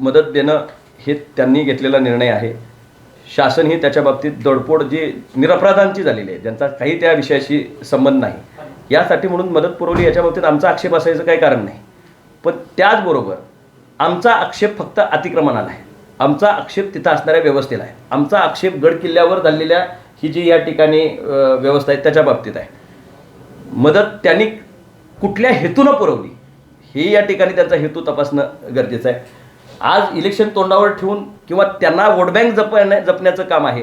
मदत देणं हे त्यांनी घेतलेला निर्णय आहे. शासन ही त्याच्या बाबतीत दडपोड जी निरपराधांची झालेली आहे ज्यांचा काही त्या विषयाशी संबंध नाही. यासाठी म्हणून मदत पुरवली याच्या बाबतीत आमचा आक्षेप असायचं काही कारण नाही. पण त्याचबरोबर आमचा आक्षेप फक्त अतिक्रमणाला आहे. आमचा आक्षेप तिथं असणाऱ्या व्यवस्थेला आहे. आमचा आक्षेप गड किल्ल्यावर झालेल्या ही जी या ठिकाणी व्यवस्था आहे त्याच्या बाबतीत आहे. मदत त्यांनी कुठल्या हेतूनं पुरवली हे या ठिकाणी त्यांचा हेतू तपासणं गरजेचं आहे. आज इलेक्शन तोंडावर ठेवून किंवा त्यांना वोट बँक जपण्या जपण्याचं काम आहे.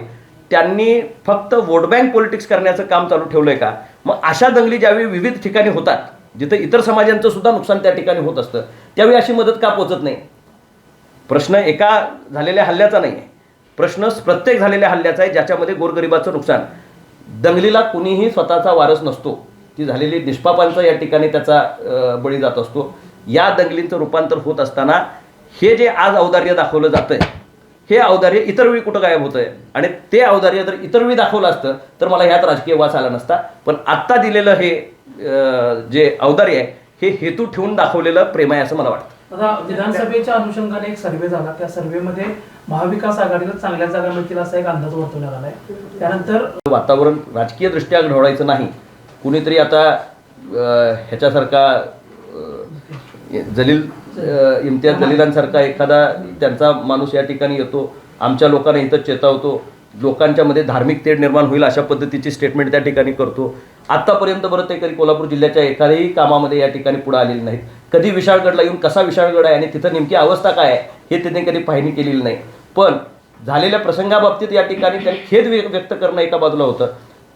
त्यांनी फक्त वोट बँक पॉलिटिक्स करण्याचं काम चालू ठेवलं आहे का? मग अशा दंगली ज्यावेळी विविध ठिकाणी होतात जिथं इतर समाजांचं सुद्धा नुकसान त्या ठिकाणी होत असतं त्यावेळी अशी मदत का पोचत नाही? प्रश्न एका झालेल्या हल्ल्याचा नाही आहे प्रश्न प्रत्येक झालेल्या हल्ल्याचा आहे ज्याच्यामध्ये गोरगरिबाचं नुकसान. दंगलीला कुणीही स्वतःचा वारस नसतो. ती झालेली निष्पापांचा या ठिकाणी त्याचा बळी जात असतो. या दंगलींचं रूपांतर होत असताना हे जे आज औदार्य दाखवलं जातंय हे औदार्य इतर वेळी कुठं गायब होतंय? आणि ते औदार्य जर इतर वेळी दाखवलं असतं तर मला ह्यात राजकीय वास आला नसता. पण आत्ता दिलेलं हे जे औदार्य आहे हे हेतू ठेवून दाखवलेलं प्रेम आहे असं मला वाटतं. आता विधानसभेच्या अनुषंगाने एक सर्व्हे झाला. त्या सर्व्हेमध्ये महाविकास आघाडीला चांगल्या जागा मिळतील असा एक अंदाज वर्तवण्यात आलाय. त्यानंतर वातावरण राजकीय दृष्ट्या घडवायचं नाही. कुणीतरी आता ह्याच्यासारखा जलील इम्तियाज जलीलांसारखा एखादा त्यांचा माणूस या ठिकाणी येतो आमच्या लोकांना इथं चेतावतो लोकांच्या मध्ये धार्मिक तेढ निर्माण होईल अशा पद्धतीची स्टेटमेंट त्या ठिकाणी करतो. आत्तापर्यंत बरं ते कधी कोल्हापूर जिल्ह्याच्या एखाद्याही कामामध्ये या ठिकाणी पुढे आलेले नाहीत. कधी विशाळगडला येऊन कसा विशाळगड आहे आणि तिथं नेमकी अवस्था काय आहे हे त्यांनी कधी पाहणी केलेली नाही. पण झालेल्या प्रसंगाबाबतीत या ठिकाणी त्यांनी खेद व्य- व्यक्त करणं एका बाजूला होतं.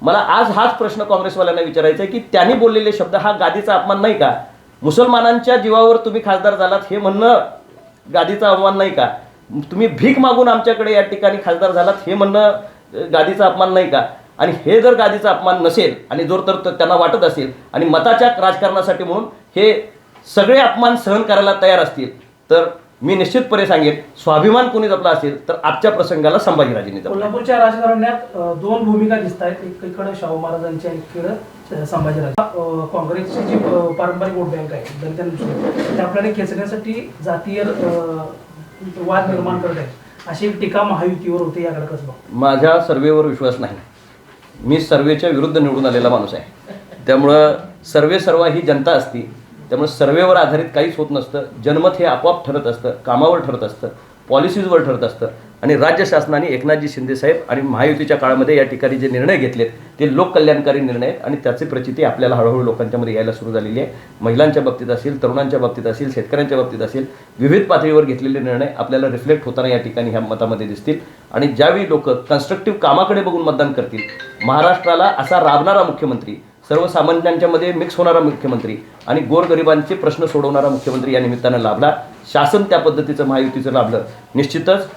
मला आज हाच प्रश्न काँग्रेसवाल्यांना विचारायचा आहे की त्यांनी बोललेले शब्द हा गादीचा अपमान नाही का? मुसलमानांच्या जीवावर तुम्ही खासदार झालात हे म्हणणं गादीचा अपमान नाही का? तुम्ही भीक मागून आमच्याकडे या ठिकाणी खासदार झालात हे म्हणणं गादीचा अपमान नाही का? आणि हे जर गादीचा अपमान नसेल आणि जोर तर त्यांना वाटत असेल आणि मताच्या राजकारणासाठी म्हणून हे सगळे अपमान सहन करायला तयार असतील तर मी निश्चितपणे सांगेन स्वाभिमान कोणी जपला असेल तर आजच्या प्रसंगाला संभाजीराजेंनी कोल्हापूरच्या राजकारण्यात दोन भूमिका दिसत आहेत एकीकडे शाहू महाराजांच्या एकीकडे संभाजीराजे काँग्रेसची जी पारंपरिक वोट बँक आहे दलितांची ते आपल्याला खेचण्यासाठी जातीय वाद निर्माण करत आहेत. अशी एक टीका महायुतीवर होते याकडे कसं माझ्या सर्वेवर विश्वास नाही. मी सर्वेच्या विरुद्ध निवडून आलेला माणूस आहे. त्यामुळं सर्वे सर्व ही जनता असती त्यामुळे सर्वेवर आधारित काहीच होत नसतं. जनमत हे आपोआप ठरत असतं कामावर ठरत असतं पॉलिसीजवर ठरत असतं. आणि राज्य शासनाने एकनाथजी शिंदेसाहेब आणि महायुतीच्या काळामध्ये या ठिकाणी जे निर्णय घेतलेत ते लोककल्याणकारी निर्णय आहेत आणि त्याची प्रचिती आपल्याला हळूहळू लोकांच्यामध्ये यायला सुरू झालेली आहे. महिलांच्या बाबतीत असेल तरुणांच्या बाबतीत असेल शेतकऱ्यांच्या बाबतीत असेल विविध पातळीवर घेतलेले निर्णय आपल्याला रिफ्लेक्ट होताना या ठिकाणी ह्या मतामध्ये दिसतील. आणि ज्यावेळी लोक कन्स्ट्रक्टिव्ह कामाकडे बघून मतदान करतील महाराष्ट्राला असा राबणारा मुख्यमंत्री सर्वसामान्यांच्या मध्ये मिक्स होणारा मुख्यमंत्री आणि गोरगरिबांचे प्रश्न सोडवणारा मुख्यमंत्री या निमित्तानं लाभला. शासन त्या पद्धतीचं महायुतीचं लाभलं. निश्चितच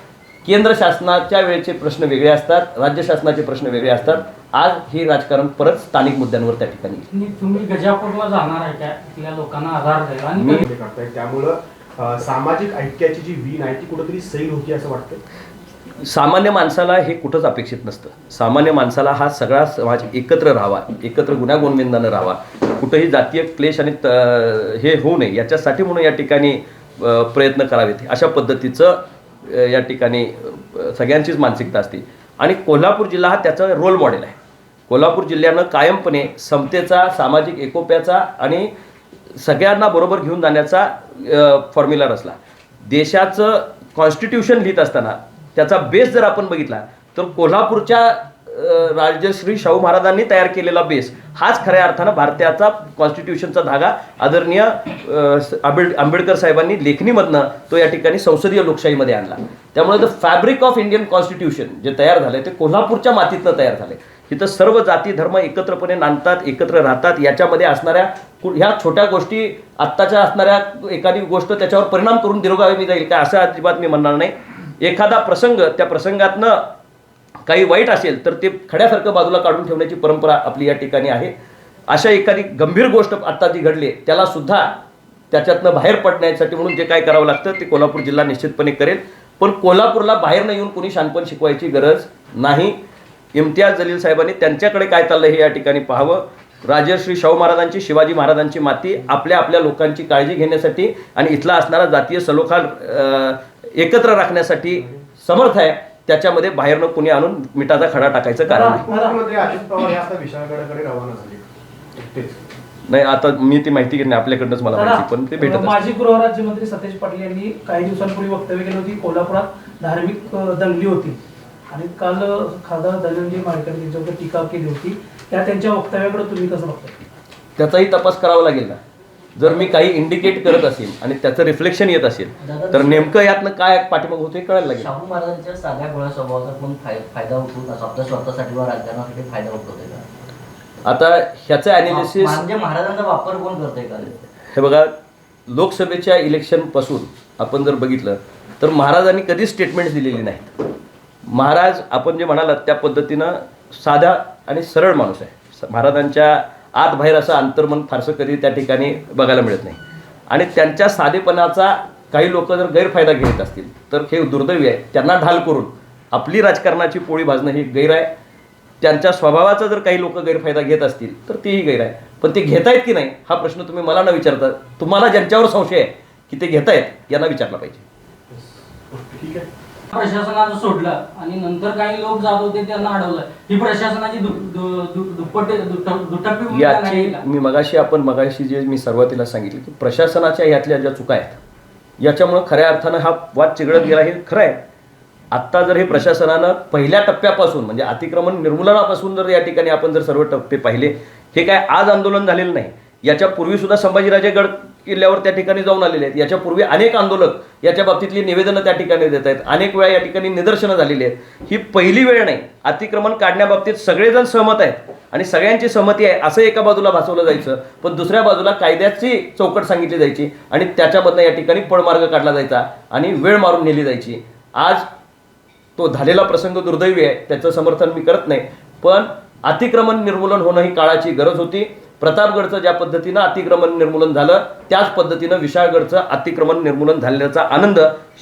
केंद्र शासनाच्या वेळेचे प्रश्न वेगळे असतात राज्य शासनाचे प्रश्न वेगळे असतात. आज हे राजकारण परत स्थानिक मुद्द्यांवर त्या ठिकाणी तुम्ही गजापूरला जाणार आहे का तिथल्या लोकांना आधार द्यायला त्यामुळं सामाजिक ऐक्याची जी वीण आहे ती कुठेतरी सैल होती असं वाटतं सामान्य माणसाला हे कुठंच अपेक्षित नसतं. सामान्य माणसाला हा सगळा समाज एकत्र राहावा एकत्र गुन्ह्यागोविंदानं राहावा. कुठंही जातीय क्लेश आणि हे होऊ नये. याच्यासाठी म्हणून या ठिकाणी प्रयत्न करावेत. अशा पद्धतीचं या ठिकाणी सगळ्यांचीच मानसिकता असते. आणि कोल्हापूर जिल्हा हा त्याचं रोल मॉडेल आहे. कोल्हापूर जिल्ह्यानं कायमपणे समतेचा सामाजिक एकोप्याचा आणि सगळ्यांना बरोबर घेऊन जाण्याचा फॉर्म्युला रचला. देशाचं कॉन्स्टिट्यूशन लिहित असताना त्याचा बेस जर आपण बघितला तर कोल्हापूरच्या राजश्री शाहू महाराजांनी तयार केलेला बेस. हाच खऱ्या अर्थानं भारताचा कॉन्स्टिट्यूशनचा धागा. आदरणीय आंबेड आंबेडकर साहेबांनी लेखणीमधनं तो या ठिकाणी संसदीय लोकशाहीमध्ये आणला. त्यामुळे the fabric of Indian constitution जे तयार झालंय ते कोल्हापूरच्या मातीतनं तयार झालंय. तिथं सर्व जाती धर्म एकत्रपणे नांदतात एकत्र राहतात. याच्यामध्ये असणाऱ्या ह्या छोट्या गोष्टी आत्ताच्या असणाऱ्या एखादी गोष्ट त्याच्यावर परिणाम करून दीर्घावी जाईल काय असं अजिबात मी म्हणणार नाही. एखादा प्रसंग त्या प्रसंगातनं काही वाईट असेल तर ते खड्यासारखं बाजूला काढून ठेवण्याची परंपरा आपली या ठिकाणी आहे. अशा एखादी गंभीर गोष्ट आत्ता जी घडली त्याला सुद्धा त्याच्यातनं बाहेर पडण्यासाठी म्हणून जे काय करावं लागतं ते कोल्हापूर जिल्हा निश्चितपणे करेल. पण कोल्हापूरला बाहेर न येऊन कोणी शानपण शिकवायची गरज नाही. इम्तियाज जलील साहेबांनी त्यांच्याकडे काय चाललं हे या ठिकाणी पाहावं. राजर्श्री शाहू महाराजांची शिवाजी महाराजांची माती आपल्या आपल्या लोकांची काळजी घेण्यासाठी आणि इथला असणारा जातीय सलोखा एकत्र राखण्यासाठी समर्थ आहे. त्याच्यामध्ये बाहेरनं कुणी आणून मिठाचा खडा टाकायचं कारण नाही. उपमुख्यमंत्री अजित पवार आता विशाळगडाकडे रवाना झाले. एकटेच. नाही आता मी ती माहिती घेणे आपल्याकडनंच मला माहिती पण ते भेटत. माजी गृहराज्यमंत्री सतेज पाटील यांनी काही दिवसांपूर्वी वक्तव्य केली होती कोल्हापुरात धार्मिक दंगली होती. आणि काल खासदार धनंजय माळकर यांच्यावर टीका केली होती. त्या त्यांच्या वक्तव्याकडे तुम्ही कसं बघता? त्याचाही तपास करावा लागेल ना. जर मी काही इंडिकेट करत असेल आणि त्याचं रिफ्लेक्शन येत असेल तर नेमकं यातनं काय पाठीमाग होतं कळायला लागेल. शाहू महाराजांच्या साध्या गोळ्या स्वभावाचा पण फाय- फायदा आपल्या स्वतःसाठी व राजकारणासाठी फायदा होतो का? आता ह्याचं अनालिसिस म्हणजे महाराजांचा वापर कोण करतोय का? हे बघा लोकसभेच्या इलेक्शनपासून आपण जर बघितलं तर महाराजांनी कधीच स्टेटमेंट दिलेली नाहीत. महाराज आपण जे म्हणालात त्या पद्धतीनं साधा आणि सरळ माणूस आहे. महाराजांच्या आत बाहेर असं अंतर्मन फारसं कधी त्या ठिकाणी बघायला मिळत नाही. आणि त्यांच्या साधेपणाचा काही लोक जर गैरफायदा घेत असतील तर हे दुर्दैवी आहे. त्यांना ढाल करून आपली राजकारणाची पोळी भाजणं ही गैर आहे. त्यांच्या स्वभावाचा जर काही लोक गैरफायदा घेत असतील तर तेही गैर आहे. पण ते घेतायत की नाही हा प्रश्न तुम्ही मला न विचारता तुम्हाला ज्यांच्यावर संशय आहे की ते घेतायत यांना विचारला पाहिजे. ठीक आहे. प्रशासनानं सोडलं आणि नंतर काही लोक जात होते त्यांना अडवलं. ही प्रशासनाची दुप्पट याची? मी मगाशी आपण मगाशी जे मी सुरुवातीला सांगितलं की प्रशासनाच्या यातल्या ज्या चुका आहेत याच्यामुळं खऱ्या अर्थानं हा वाद चिघळत गेला हे खरं आहे. आत्ता जर हे प्रशासनानं पहिल्या टप्प्यापासून म्हणजे अतिक्रमण निर्मूलनापासून जर या ठिकाणी आपण जर सर्व टप्पे पाहिले हे काय आज आंदोलन झालेलं नाही. याच्या पूर्वी सुद्धा संभाजीराजे गड किल्ल्यावर त्या ठिकाणी जाऊन आलेले आहेत. याच्यापूर्वी अनेक आंदोलक याच्या बाबतीतली निवेदनं त्या ठिकाणी देत आहेत. अनेक वेळा या ठिकाणी निदर्शनं झालेली आहेत. ही पहिली वेळ नाही. अतिक्रमण काढण्याबाबतीत सगळेजण सहमत आहेत. आणि सगळ्यांची सहमती आहे. असं एका बाजूला भासवलं जायचं पण दुसऱ्या बाजूला कायद्याची चौकट सांगितली जायची आणि त्याच्यामधनं या ठिकाणी पळमार्ग काढला जायचा आणि वेळ मारून नेली जायची. आज तो झालेला प्रसंग दुर्दैवी आहे. त्याचं समर्थन मी करत नाही. पण अतिक्रमण निर्मूलन होणं ही काळाची गरज होती. प्रतापगडचं ज्या पद्धतीनं अतिक्रमण निर्मूलन झालं त्याच पद्धतीनं विशाळगडचं अतिक्रमण निर्मूलन झाल्याचा आनंद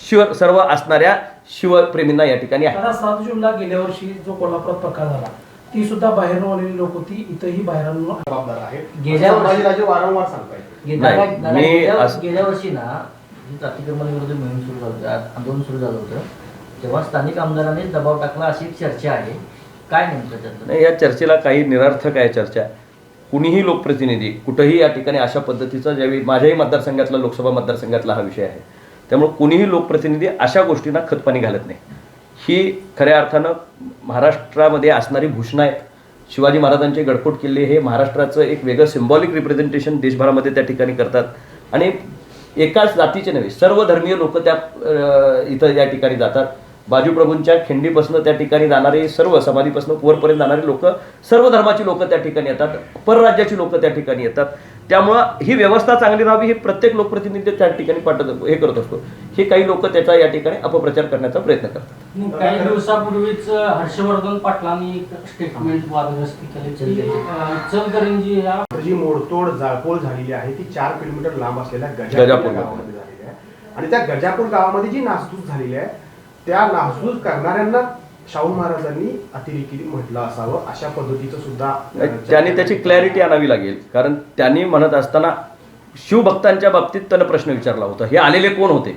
शिव सर्व असणाऱ्या शिवप्रेमींना या ठिकाणी आहे. आता सात जूनला गेल्या वर्षी जो कोल्हापुरात प्रकार झाला ती सुद्धा बाहेरून आलेली लोक होती इथंही बाहेरून जबाबदार आहे गेल्या वर्षी- वारंवार सांगतायत. गेल्या वर्षी ना जी अतिक्रमण विरुद्ध मोहीम सुरू झालं आंदोलन सुरू झालं होतं. तेव्हा स्थानिक आमदारांनी दबाव टाकला अशी चर्चा आहे. काय नेमकं नाही या चर्चेला काही निरर्थक आहे चर्चा. कुणीही लोकप्रतिनिधी कुठंही या ठिकाणी अशा पद्धतीचा ज्यावेळी माझ्याही मतदारसंघातला लोकसभा मतदारसंघातला हा विषय आहे. त्यामुळे कुणीही लोकप्रतिनिधी अशा गोष्टींना खतपाणी घालत नाही. ही खऱ्या अर्थानं महाराष्ट्रामध्ये असणारी भूषणं आहेत शिवाजी महाराजांचे गडकोट किल्ले हे महाराष्ट्राचं एक वेगळं सिम्बॉलिक रिप्रेझेंटेशन देशभरामध्ये त्या ठिकाणी करतात. आणि एकाच जातीचे नव्हे सर्व धर्मीय लोक त्या इथं या ठिकाणी जातात. बाजूप्रभूंच्या खिंडीपासून त्या ठिकाणी जाणारे सर्व समाधीपासून वरपर्यंत जाणारे लोक सर्व धर्माची लोक त्या ठिकाणी येतात. परराज्याची लोक त्या ठिकाणी येतात. त्यामुळं ही व्यवस्था चांगली राहावी हे प्रत्येक लोकप्रतिनिधी त्या ठिकाणी पाठत हे करत असतो. हे काही लोक त्याचा या ठिकाणी अपप्रचार करण्याचा प्रयत्न करतात. काही दिवसापूर्वीच हर्षवर्धन पाटलांनी एक स्टेटमेंट वादग्रस्त केले जी मोडतोड जाळपोळ झालेली आहे ती चार किलोमीटर लांब असलेल्या गजापूर गजापूर. गावामध्ये झालेली आहे. आणि त्या गजापूर गावामध्ये जी नासधूस झालेली आहे त्या नासधूस करणाऱ्यांना शाहू महाराजांनी अतिरेकी म्हटलं असावं अशा पद्धतीचं सुद्धा त्यांनी त्याची क्लॅरिटी आणावी लागेल. कारण त्यांनी म्हणत असताना शिवभक्तांच्या बाबतीत त्यानं प्रश्न विचारला होता हे आलेले कोण होते?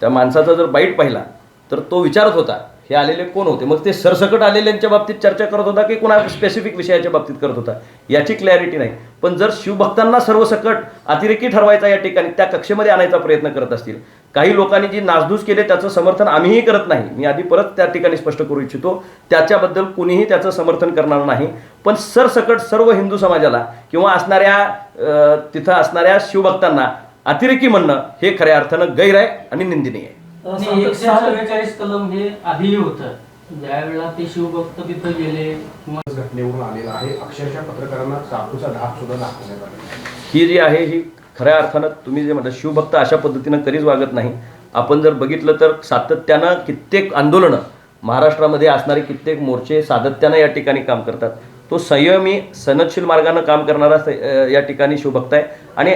त्या माणसाचा जर बाईट पाहिला तर तो विचारत होता हे आलेले कोण होते? मग ते सरसकट आलेल्यांच्या बाबतीत चर्चा करत होता की कोणा स्पेसिफिक विषयाच्या बाबतीत करत होता? याची क्लॅरिटी नाही. पण जर शिवभक्तांना सर्वसकट अतिरेकी ठरवायचा या ठिकाणी त्या कक्षेमध्ये आणायचा प्रयत्न करत असतील. काही लोकांनी जी नासधूस केले त्याचं समर्थन आम्हीही करत नाही. मी आधी परत त्या ठिकाणी स्पष्ट करू इच्छितो. त्याच्याबद्दल कुणीही त्याचं समर्थन करणार नाही. पण सरसकट सर्व हिंदू समाजाला किंवा असणाऱ्या तिथं असणाऱ्या शिवभक्तांना अतिरेकी म्हणणं हे खऱ्या अर्थानं गैर आहे आणि निंदनीय आहे. एकशे चव्वेचाळीस कलम हे आधीही होतं. ज्या वेळेला ते शिवभक्त तिथं गेले घटनेवरून आलेला आहे. अक्षरशः पत्रकारांना चाकूचा धाक सुद्धा दाखवण्यात आला. ही जी आहे ही खऱ्या अर्थानं तुम्ही जे म्हणता शिवभक्त अशा पद्धतीनं कधीच वागत नाही. आपण जर बघितलं तर सातत्यानं कित्येक आंदोलनं महाराष्ट्रामध्ये असणारे कित्येक मोर्चे सातत्यानं या ठिकाणी काम करतात. तो संयमी सनदशील मार्गानं काम करणारा या ठिकाणी शिवभक्त आहे. आणि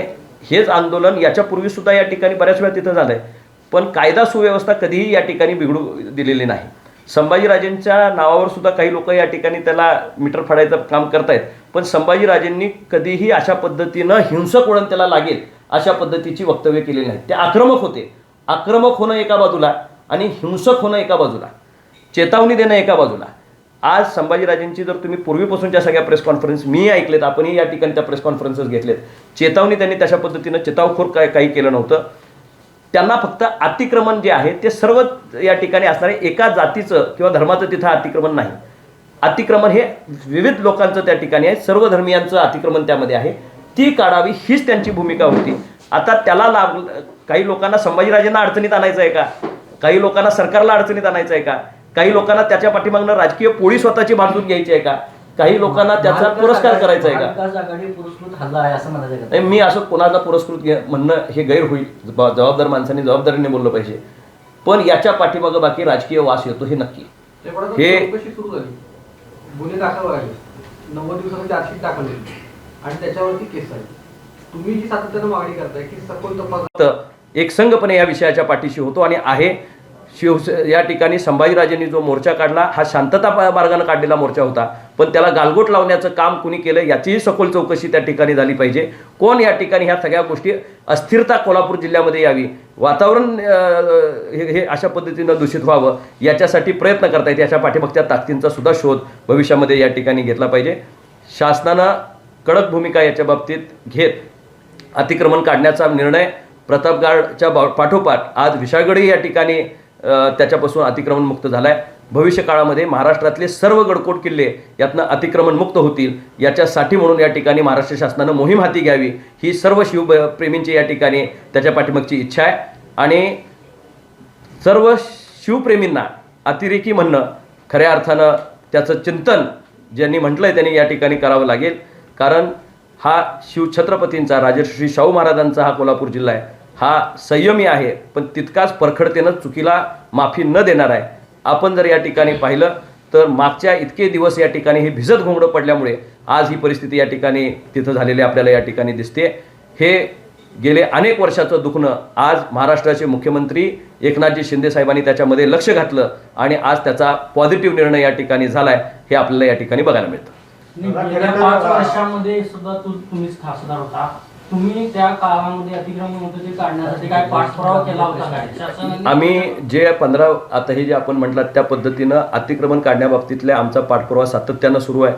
हेच आंदोलन याच्यापूर्वी सुद्धा या ठिकाणी बऱ्याच वेळा तिथं झालं आहे पण कायदा सुव्यवस्था कधीही या ठिकाणी बिघडू दिलेली नाही. संभाजीराजेंच्या नावावर सुद्धा काही लोक या ठिकाणी त्याला मीटर फाडायचं काम करतायत. पण संभाजीराजेंनी कधीही अशा पद्धतीनं हिंसक वळण त्याला लागेल अशा पद्धतीची वक्तव्य केलेली नाही ते आक्रमक होते. आक्रमक होणं एका बाजूला आणि हिंसक होणं एका बाजूला. चेतावणी देणं एका बाजूला. आज संभाजीराजेंची जर तुम्ही पूर्वीपासूनच्या सगळ्या प्रेस कॉन्फरन्स मी ऐकलेत आपणही या ठिकाणी त्या प्रेस कॉन्फरन्सेस घेतलेत. चेतावणी त्यांनी तशा पद्धतीनं चेतावखोर काय काही केलं नव्हतं. त्यांना फक्त अतिक्रमण जे आहे ते सर्व या ठिकाणी असणारे एका जातीचं किंवा धर्माचं तिथं अतिक्रमण नाही. अतिक्रमण हे विविध लोकांचं त्या ठिकाणी आहे सर्व धर्मियांचं अतिक्रमण त्यामध्ये आहे. ती काढावी हीच त्यांची भूमिका होती. आता त्याला लाभ काही लोकांना संभाजीराजेंना अडचणीत आणायचं आहे का? काही लोकांना सरकारला अडचणीत आणायचं आहे का? काही लोकांना त्याच्या पाठीमागनं राजकीय पोळी स्वतःची बांधून घ्यायची आहे का? काही लोकांना त्याचा पुरस्कार करायचा आहे का? पुरस्कृत हल्ला आहे असं म्हणायचं का? नाही मी असं कोणाला पुरस्कृत म्हणणं हे गैर होईल. जबाबदार माणसांनी जबाबदारीने बोललं पाहिजे. पण याच्या पाठीमागं बाकी राजकीय वास येतो हे नक्की. हे- हे चौकशी सुरू झाली. गुन्हे दाखल व्हायले. नव्वद दिवसामध्ये चार्जशीट दाखल झाली. आणि त्याच्यावरती केस आहे तुम्ही जी सातत्यानं मागणी करताय की सखोल तपास फक्त एकसंघपणे या विषयाच्या पाठीशी होतो आणि आहे शिवसे या ठिकाणी संभाजीराजेंनी जो मोर्चा काढला हा शांतता मार्गाने काढलेला मोर्चा होता. पण त्याला गालगोट लावण्याचं काम कुणी केलं याचीही सखोल चौकशी त्या ठिकाणी झाली पाहिजे. कोण या ठिकाणी ह्या सगळ्या गोष्टी अस्थिरता कोल्हापूर जिल्ह्यामध्ये यावी? वातावरण हे हे अशा पद्धतीनं दूषित व्हावं याच्यासाठी प्रयत्न करता करतायत याच्या पाठीमागच्या ताकदींचा सुद्धा शोध भविष्यामध्ये या ठिकाणी घेतला पाहिजे. शासनानं कडक भूमिका याच्या बाबतीत घेत अतिक्रमण काढण्याचा निर्णय प्रतापगडच्या बा- पाठोपाठ आज विशाळगडही या ठिकाणी त्याच्यापासून अतिक्रमण मुक्त झालाय. भविष्य काळामध्ये महाराष्ट्रातले सर्व गडकोट किल्ले यातनं अतिक्रमणमुक्त होतील. याच्यासाठी म्हणून या ठिकाणी महाराष्ट्र शासनानं मोहीम हाती घ्यावी. ही सर्व शिवप्रेमींची या ठिकाणी त्याच्या पाठीमागची इच्छा आहे. आणि सर्व शिवप्रेमींना अतिरेकी म्हणणं खऱ्या अर्थानं त्याचं चिंतन ज्यांनी म्हटलंय त्यांनी या ठिकाणी करावं लागेल. कारण हा शिवछत्रपतींचा राजर्षी शाहू महाराजांचा हा कोल्हापूर जिल्हा आहे. हा संयमी आहे पण तितकाच परखडतेनं चुकीला माफी न देणार आहे. आपण जर या ठिकाणी पाहिलं तर मागच्या इतके दिवस या ठिकाणी हे भिजत घोंगडं पडल्यामुळे आज ही परिस्थिती या ठिकाणी तिथं झालेली आपल्याला या ठिकाणी दिसते. हे गेले अनेक वर्षाचं दुखणं आज महाराष्ट्राचे मुख्यमंत्री एकनाथजी शिंदे साहेबांनी त्याच्यामध्ये लक्ष घातलं आणि आज त्याचा पॉझिटिव्ह निर्णय या ठिकाणी झालाय हे आपल्याला या ठिकाणी बघायला मिळतं. गेल्या पाच वर्षामध्ये सुद्धा तुम्हीच खासदार होता. तुम्ही त्या काळामध्ये अतिक्रमण होतं ते काढण्यासाठी काय पाठपुरावा केला होता काय? शासनाने आम्ही जे पंधरा आता हे जे आपण म्हटलं त्या पद्धतीनं अतिक्रमण काढण्याबाबतीतल्या आमचा पाठपुरावा सातत्यानं सुरू आहे.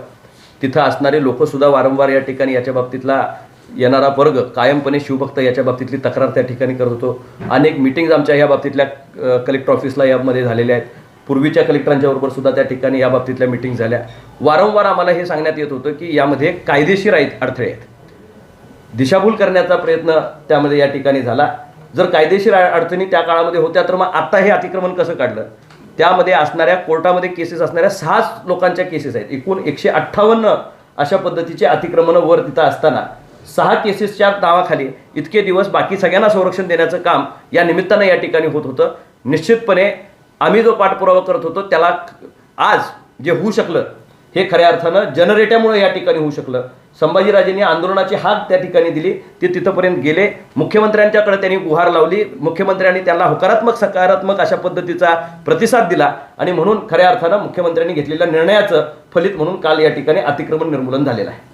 तिथं असणारे लोक सुद्धा वारंवार या ठिकाणी याच्या बाबतीतला येणारा वर्ग कायमपणे शिवभक्त याच्या बाबतीतली तक्रार त्या ठिकाणी करत होतो. अनेक मिटिंग्ज आमच्या या बाबतीतल्या अ, कलेक्टर ऑफिसला यामध्ये झालेल्या आहेत. पूर्वीच्या कलेक्टरांच्या बरोबर सुद्धा त्या ठिकाणी या बाबतीतल्या मिटिंग झाल्या. वारंवार आम्हाला हे सांगण्यात येत होतं की यामध्ये कायदेशीर आहेत अडथळे आहेत. दिशाभूल करण्याचा प्रयत्न त्यामध्ये या ठिकाणी झाला. जर कायदेशीर अडचणी त्या काळामध्ये होत्या तर मग आत्ता हे अतिक्रमण कसं काढलं? त्यामध्ये असणाऱ्या कोर्टामध्ये केसेस असणाऱ्या सहाच लोकांच्या केसेस आहेत. एकूण एकशे अठ्ठावन्न अशा पद्धतीचे अतिक्रमणं वर तिथं असताना सहा केसेसच्या नावाखाली इतके दिवस बाकी सगळ्यांना संरक्षण देण्याचं काम या निमित्तानं या ठिकाणी होत होतं. निश्चितपणे आम्ही जो पाठपुरावा करत होतो त्याला आज जे होऊ शकलं हे खऱ्या अर्थानं जनरेट्यामुळे या ठिकाणी होऊ शकलं. संभाजीराजेंनी आंदोलनाची हाक त्या ठिकाणी दिली. ते तिथंपर्यंत गेले. मुख्यमंत्र्यांच्याकडे त्यांनी गुहार लावली. मुख्यमंत्र्यांनी त्यांना होकारात्मक सकारात्मक अशा पद्धतीचा प्रतिसाद दिला आणि म्हणून खऱ्या अर्थानं मुख्यमंत्र्यांनी घेतलेल्या निर्णयाचं फलित म्हणून काल या ठिकाणी अतिक्रमण निर्मूलन झालेलं आहे.